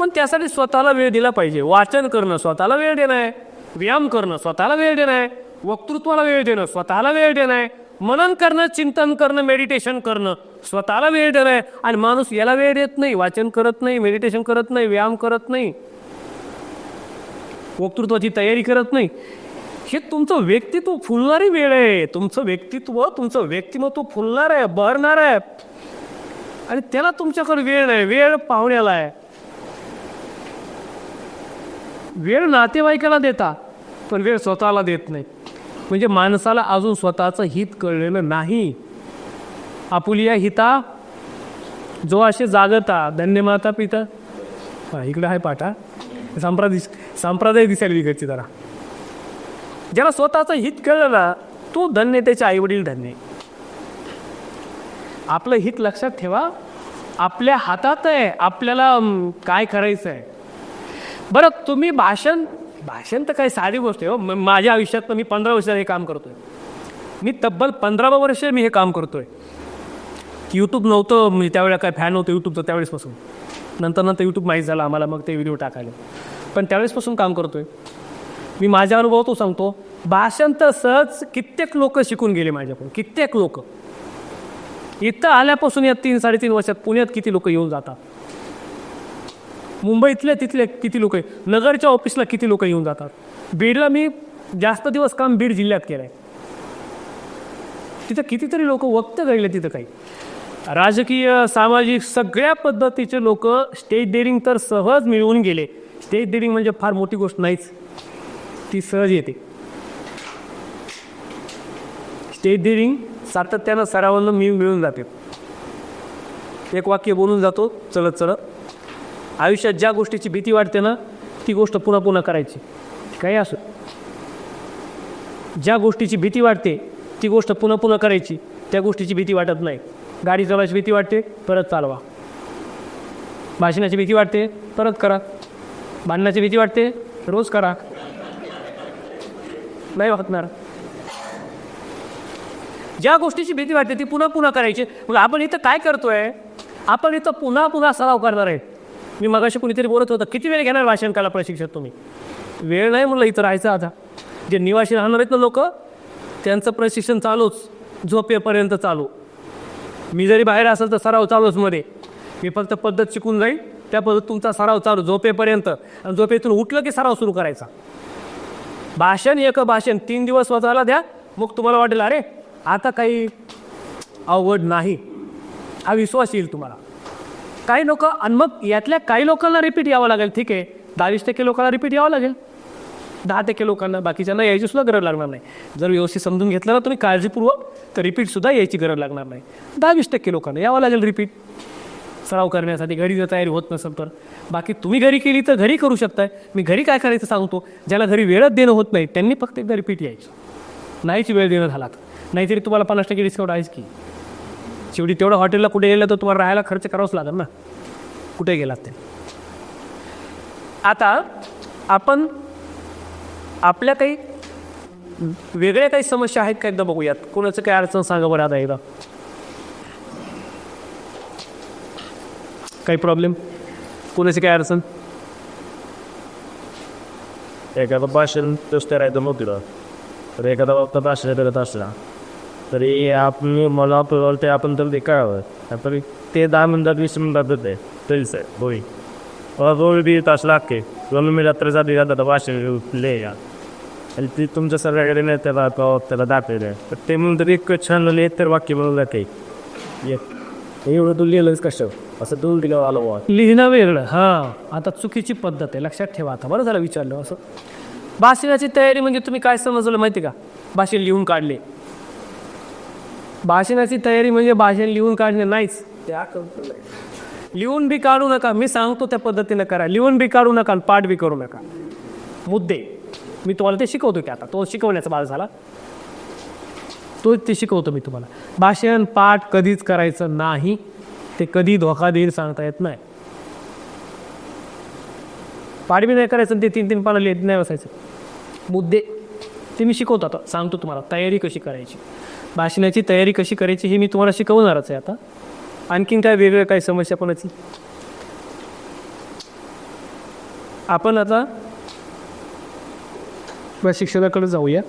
पण त्यासाठी स्वतःला वेळ दिला पाहिजे. वाचन करणं स्वतःला वेळ देणं. आहे व्यायाम करणं स्वतःला वेळ देणं. आहे वक्तृत्वाला वेळ देणं स्वतःला वेळ देणं. आहे मनन करणं चिंतन करणं मेडिटेशन करणं. स्वतःला वेळ देणं. आहे आणि माणूस याला वेळ देत नाही. वाचन करत नाही मेडिटेशन करत नाही व्यायाम करत नाही. वक्तृत्वाची तयारी करत नाही. हे तुमचं व्यक्तित्व फुलणारी वेळ आहे. तुमचं व्यक्तित्व तुमचं व्यक्तिमत्व फुलणार आहे बहरणार आहे. आणि त्याला तुमच्याकडे वेळ नाही. वेळ पाहुण्याला आहे. वेळ नातेवाईकाला देता पण वेळ स्वतःला देत नाही. म्हणजे माणसाला अजून स्वतःचं हित कळलेलं नाही. आपुलिया हिता जो असे जागता धन्य माता पिता. हा इकडे आहे पाठा संप्रदाय संप्रदाय दिसायला इकडची जरा. ज्याला स्वतःचं हित कळलं ना तो धन्य त्याचे आईवडील धन्य आपलं हित लक्षात ठेवा. आपल्या हातात आहे आपल्याला काय करायचं आहे बरं तुम्ही भाषण भाषण तर काही साधी गोष्ट आहे हो. माझ्या आयुष्यात मी पंधरा वर्षात हे काम करतोय. मी तब्बल पंधरावं वर्ष मी हे काम करतोय. यूट्यूब नव्हतं म्हणजे त्यावेळेला काय फॅन नव्हतं यूट्यूबचं त्यावेळेसपासून. नंतर नंतर यूट्यूब माहीत झालं आम्हाला मग ते व्हिडिओ टाकायला. पण त्यावेळेसपासून काम करतोय. मी माझ्या अनुभव तो सांगतो. भाषण तर सहज कित्येक लोक शिकून गेले माझ्याकडून कित्येक लोक. इथं आल्यापासून या तीन साडेतीन वर्षात पुण्यात किती लोक येऊन जातात? मुंबईतले तिथले किती लोक आहे? नगरच्या ऑफिसला किती लोक येऊन जातात? बीडला मी जास्त दिवस काम बीड जिल्ह्यात केलं आहे तिथं कितीतरी लोक वक्त घडले तिथं काही. राजकीय सामाजिक सगळ्या पद्धतीचे लोक स्टेज डेअरिंग तर सहज मिळवून गेले. स्टेज डेअरिंग म्हणजे फार मोठी गोष्ट नाहीच. ती सहज येते. स्टेज डेअरिंग सातत्यानं सरावानं मिळून मिळून जाते. एक वाक्य बोलून जातो चलत चलत. आयुष्यात ज्या गोष्टीची भीती वाटते ना ती गोष्ट पुन्हा पुन्हा करायची. काही असो. ज्या गोष्टीची भीती वाटते ती गोष्ट पुन्हा पुन्हा करायची. त्या गोष्टीची भीती वाटत नाही. गाडी चालवायची भीती वाटते परत चालवा. भाषणाची भीती वाटते परत करा. भांडणाची भीती वाटते रोज करा. नाही वाटणार ज्या गोष्टीची भीती वाटते ती पुन्हा पुन्हा करायची. मग आपण इथं काय करतोय? आपण इथं पुन्हा पुन्हा सराव करणार आहे. मी मगाशी कुणीतरी बोलत होतं किती वेळ घेणार भाषण प्रशिक्षण प्रशिक्षक तुम्ही? वेळ नाही म्हणलं इथं राहायचं आता. जे निवासी राहणार आहेत ना लोक त्यांचं प्रशिक्षण चालूच झोपेपर्यंत चालू. मी जरी बाहेर असेल तर सराव चालूच मध्ये. मी फक्त पद्धत शिकून जाईल त्या पद्धत तुमचा सराव चालू झोपेपर्यंत. आणि झोपेतून उठलं की सराव सुरू करायचा. भाषण एक भाषण तीन दिवस स्वतःला द्या मग तुम्हाला वाटेल अरे आता काही अवघड नाही. हा विश्वास येईल तुम्हाला. काही लोक आणि मग यातल्या काही लोकांना रिपीट यावं लागेल. ठीक आहे. दहावीस टक्के लोकांना रिपीट यावं लागेल. दहा टक्के लोकांना. बाकीच्यांना यायची सुद्धा गरज लागणार नाही. जर व्यवस्थित समजून घेतलं ना तुम्ही काळजीपूर्वक तर रिपीटसुद्धा यायची गरज लागणार नाही. दहावीस टक्के लोकांना यावं लागेल रिपीट सराव करण्यासाठी घरी जर तयारी होत नसेल तर. बाकी तुम्ही घरी केली तर घरी करू शकताय. मी घरी काय करायचं सांगतो? ज्याला घरी वेळच देणं होत नाही त्यांनी फक्त एकदा रिपीट यायचं. नाहीच वेळ देणं झाला नाहीतरी तुम्हाला पन्नास टक्के डिस्काउंट आहेच की. शेवटी तेवढं हॉटेलला कुठे गेलं तर तुम्हाला राहायला खर्च करावाच लागेल ना. कुठे गेलात ते? आता आपण आपल्या काही वेगळ्या काही समस्या आहेत का एकदा बघूयात? कोणाचं काय अडचण सांगा बरं आता एकदा. काही प्रॉब्लेम कोणाची काय अडचण? एखादं भाषण नुसतं राहायचं नव्हतं तिला तर एखादा वक्ता भाषण करत असला. तरी आपण मला आपल्याला ते आपण तर ते कळावं आपण ते दहा मिनिटात वीस मिनिटात आहे तरी सर होय रोज बी तास लागते. रोल मी रात्रीसाठी जातात वाशिम ले या. आणि ती तुमच्या सगळ्याकडे नाही त्याला त्याला दाखवलं तर ते म्हणून तरी एक छान लिहिलं तर वाक्य म्हणून जाते. ये. एवढं तू लिहिलंच कसं असं तू दिलं आलं लिहिणं वेगळं. हां. आता चुकीची पद्धत आहे. लक्षात ठेवा आता. बरं झालं विचारलं असं. भाषणाची तयारी म्हणजे तुम्ही काय समजलं माहिती का? भाषण लिहून काढले. भाषणाची तयारी म्हणजे भाषण लिहून काढणे नाहीच. त्या लिहून बी काढू नका. मी सांगतो त्या पद्धतीनं करा. लिहून बी काढू नका आणि पाठ बी करू नका. मुद्दे. मी तुम्हाला ते शिकवतो की आता. तो शिकवण्याचा भाग झाला. तो ते शिकवतो मी तुम्हाला. भाषण पाठ कधीच करायचं नाही. ते कधी धोका देईल सांगता येत नाही. पाठ बी नाही करायचं ते तीन तीन पानं लिहित नाही बसायचं. मुद्दे. ते मी शिकवतो आता. सांगतो तुम्हाला. तयारी कशी करायची. भाषणाची तयारी कशी करायची हे मी तुम्हाला शिकवणारच आहे आता. आणखीन काय वेगळं काही समस्या कोणाची? आपण आता प्रशिक्षणाकडे जाऊया.